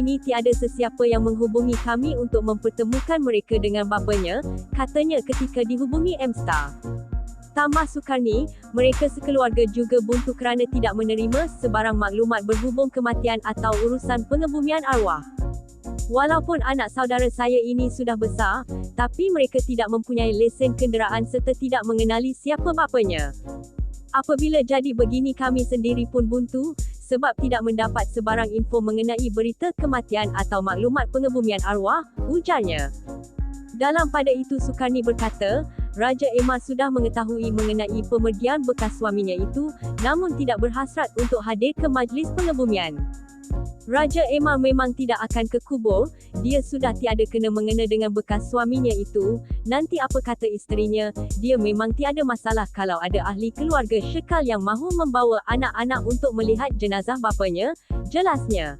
ini tiada sesiapa yang menghubungi kami untuk mempertemukan mereka dengan bapanya, katanya ketika dihubungi M-Star. Tambah Sukarni, mereka sekeluarga juga buntu kerana tidak menerima sebarang maklumat berhubung kematian atau urusan pengebumian arwah. Walaupun anak saudara saya ini sudah besar, tapi mereka tidak mempunyai lesen kenderaan serta tidak mengenali siapa bapanya. Apabila jadi begini kami sendiri pun buntu, sebab tidak mendapat sebarang info mengenai berita kematian atau maklumat pengebumian arwah, ujarnya. Dalam pada itu Sukarni berkata, Raja Emma sudah mengetahui mengenai pemergian bekas suaminya itu, namun tidak berhasrat untuk hadir ke majlis pengebumian. Raja Emma memang tidak akan ke kubur, dia sudah tiada kena mengena dengan bekas suaminya itu, nanti apa kata isterinya, dia memang tiada masalah kalau ada ahli keluarga syekal yang mahu membawa anak-anak untuk melihat jenazah bapanya, jelasnya.